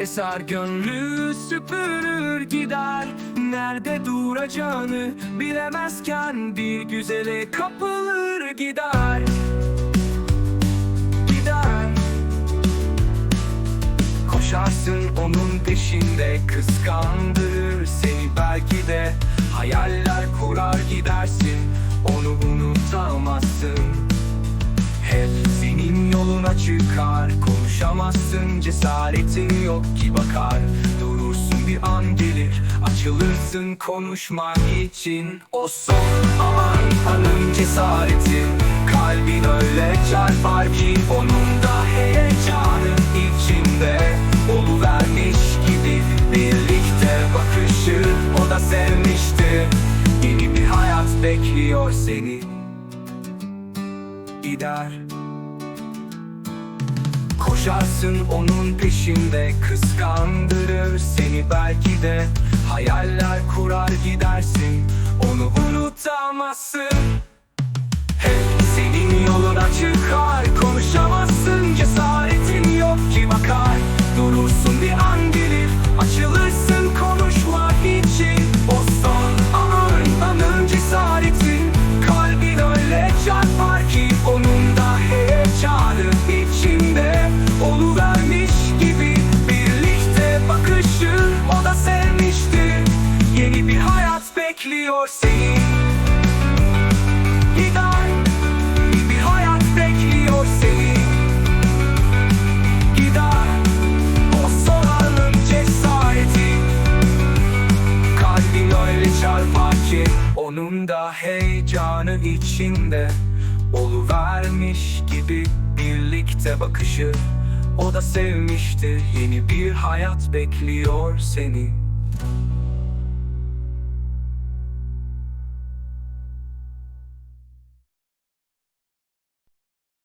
Eser gönlü süpürür gider. Nerede duracağını bilemezken Bir güzele kapılır gider. Gider. Koşarsın onun peşinde kıskandırır seni. Belki de Hayaller kurar gidersin onu unutamazsın. Hep senin yoluna çıkar Konuşamazsın cesaretin yok ki bakar. Durursun bir an gelir Açılırsın konuşmak için. O son an anın cesareti. Kalbin öyle çarpar ki Onun da heyecanı içinde Oluvermiş gibi. Birlikte bakışır O da sevmişti. Yeni bir hayat bekliyor seni. Gider Koşarsın onun peşinde. Kıskandırır seni belki de. Hayaller kurar gidersin. Onu unutamazsın. Hep senin yoluna çıkar Yeni bir hayat bekliyor seni. Gider Yeni bir hayat bekliyor seni. Gider O son anın cesareti. Kalbin öyle çarpar Onun da heyecanı içinde Oluvermiş gibi birlikte bakışı. O da sevmiştir Yeni bir hayat bekliyor seni